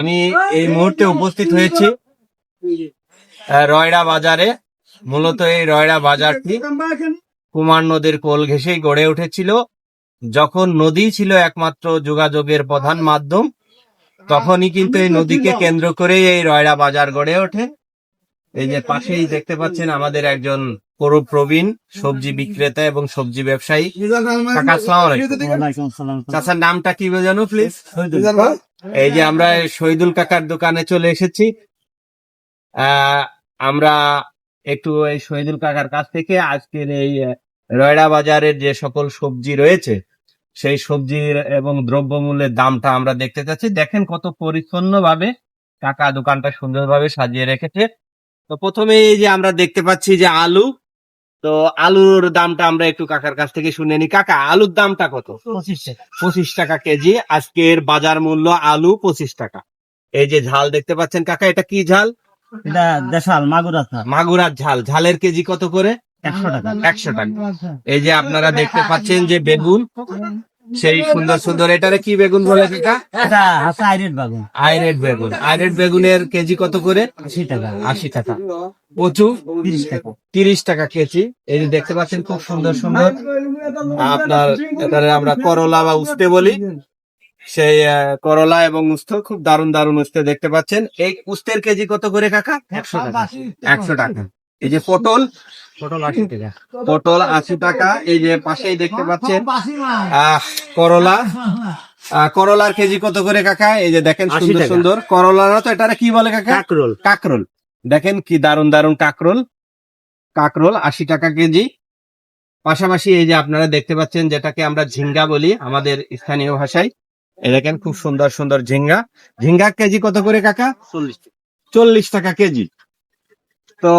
আমি এই মুহূর্তে উপস্থিত হয়েছি রয়রা বাজারে। মূলত এই রয়রা বাজারটি কুমার নদীর কোল ঘেঁষেই গড়ে উঠেছিল। যখন নদী ছিল একমাত্র যোগাযোগের প্রধান মাধ্যম তখনই কিন্তু এই নদীকে কেন্দ্র করেই এই রয়রা বাজার গড়ে ওঠে। এই যে পাশেই দেখতে পাচ্ছেন আমাদের একজন পুরো প্রবীণ সবজি বিক্রেতা এবং সবজি ব্যবসায়ী। কাকা আসসালামু চাচার নামটা কি জানো প্লিজ এই যে আমরা শহীদুল কাকার দোকানে চলে এসেছি। আহ, আমরা একটু এই শহীদুল কাকার কাছ থেকে আজকের এই রয়ডা বাজারের যে সকল সবজি রয়েছে সেই সবজির এবং দ্রব্যমূল্যের দামটা আমরা দেখতে চাচ্ছি। দেখেন কত পরিচ্ছন্ন ভাবে কাকা দোকানটা সুন্দরভাবে সাজিয়ে রেখেছে। তো প্রথমে এই যে আমরা দেখতে পাচ্ছি যে আলু তো আলুর দামটা আমরা একটু কাকার কাছ থেকে শুনে নি। কাকা আলুর দামটা কত? পঁচিশ টাকা। কেজি। আজকের বাজার মূল্য আলু পঁচিশ টাকা। এই যে ঝাল দেখতে পাচ্ছেন কাকা এটা কি ঝাল? এটা দেশাল মাগুরার মাগুরার ঝাল। ঝালের কেজি কত করে? একশো টাকা। একশো টাকা। এই যে আপনারা দেখতে পাচ্ছেন যে বেগুন। সেই সুন্দর সুন্দর এটারে কি বেগুন বলে কাকা এটা আছে আইরেট বেগুন। আইরেড বেগুনের কেজি কত করে? আশি টাকা। আশি টাকা। কচু? তিরিশ টাকা। তিরিশ টাকা কেজি। এই যে দেখতে পাচ্ছেন খুব সুন্দর সুন্দর। আপনার এটারে আমরা করলা বা উস্তে বলি। সেই আহ, করলা এবং উস্ত খুব দারুণ দারুণ উস্তে দেখতে পাচ্ছেন। এই উস্তের কেজি কত করে কাকা? একশো টাকা। একশো টাকা। এই যে পটল। পটল আশি টাকা। পটল আশি টাকা। এই যে পাশেই দেখতে পাচ্ছেন। আহ করলা। আহ, করলার কেজি কত করে কাকা? এই যে দেখেন সুন্দর। সুন্দর। করলার তো এটা কি বলে কাকা? কাকরোল। কাকরোল। দেখেন কি দারুণ দারুণ কাকরোল। কাকরোল আশি টাকা কেজি। পাশাপাশি এই যে আপনারা দেখতে পাচ্ছেন যেটাকে আমরা ঝিঙ্গা বলি আমাদের স্থানীয় ভাষায়। এই দেখেন খুব সুন্দর সুন্দর ঝিঙ্গা। ঝিঙ্গা কেজি কত করে কাকা? চল্লিশ চল্লিশ টাকা কেজি। তো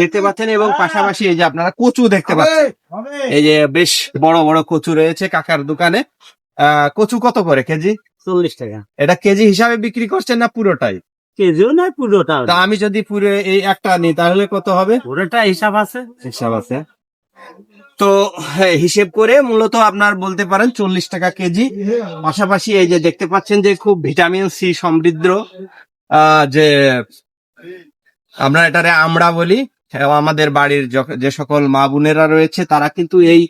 দেখতে পাচ্ছেন এবং পাশাপাশি এই যে আপনারা কচু দেখতে পাচ্ছেন। এই যে বেশ বড় বড় কচু রয়েছে কাকার দোকানে। আহ কচু কত করে কেজি? চল্লিশ টাকা। এটা কেজি হিসাবে বিক্রি করছেন না পুরোটাই? কেজিও নয় পুরোটা। তা আমি যদি পুরো এই একটা নিই তাহলে কত হবে? পুরোটা হিসাব আছে। হিসাব আছে। তো হ্যাঁ, হিসেব করে মূলত আপনার বলতে পারেন চল্লিশ টাকা কেজি। পাশাপাশি এই যে দেখতে পাচ্ছেন যে খুব ভিটামিন সি সমৃদ্ধ আহ, যে আমরা এটারে আমরা বলি আমাদের বাড়ির যে সকল মা বোনেরা রয়েছে তারা কিন্তু এই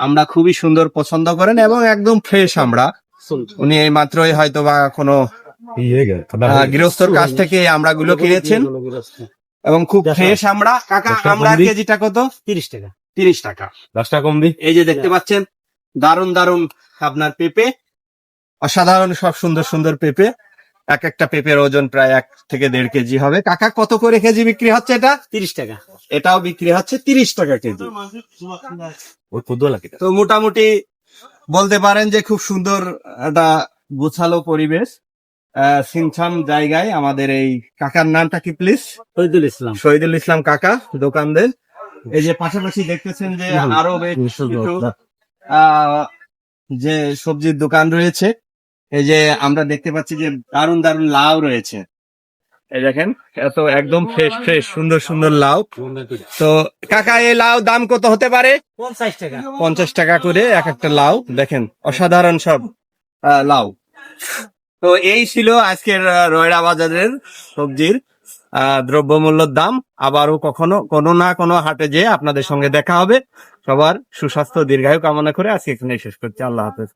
আমরা খুবই সুন্দর পছন্দ করেন এবং একদম ফ্রেশ আমরা। উনি এই মাত্রই হয়তো বা কোনো গৃহস্থর কাছ থেকে এই আমড়াগুলো কিনেছেন। এবং খুব ফ্রেশ আমরা। কাকা বন্দি। কেজিটা কত? তিরিশ টাকা। তিরিশ টাকা। দশ টাকা দি এই যে দেখতে পাচ্ছেন দারুণ দারুণ আপনার পেঁপে। অসাধারণ সব সুন্দর সুন্দর পেঁপে। এক একটা পেঁপের ওজন প্রায় এক থেকে দেড় কেজি হবে। কাকা কত করে কেজি বিক্রি হচ্ছে এটা? তিরিশ টাকা। এটাও বিক্রি হচ্ছে তিরিশ টাকা কেজি। ওই লাগে তো মোটামুটি বলতে পারেন যে খুব সুন্দর একটা গোছালো পরিবেশ। আহ, সিনছাম জায়গায় আমাদের এই কাকার নামটা কি প্লিজ শহীদুল ইসলাম। শহীদুল ইসলাম কাকা দোকানদের। এই যে পাশাপাশি দেখতেছেন যে আরও বেশ আহ, যে সবজির দোকান রয়েছে। এই যে আমরা দেখতে পাচ্ছি যে দারুণ দারুণ লাউ রয়েছে। এই দেখেন এত একদম ফ্রেশ ফ্রেশ সুন্দর সুন্দর লাউ। তো কাকা এই লাউ দাম কত হতে পারে? পঞ্চাশ টাকা। পঞ্চাশ টাকা করে এক একটা লাউ দেখেন অসাধারণ সব। আহ, লাউ। তো এই ছিল আজকের রয়রা বাজারের সবজির আহ, দ্রব্যমূল্যের দাম। আবারও কখনো কোনো না কোনো হাটে যেয়ে আপনাদের সঙ্গে দেখা হবে। সবার সুস্বাস্থ্য দীর্ঘায়ু কামনা করে আজকে এখানে শেষ করছি। আল্লাহ হাফেজ।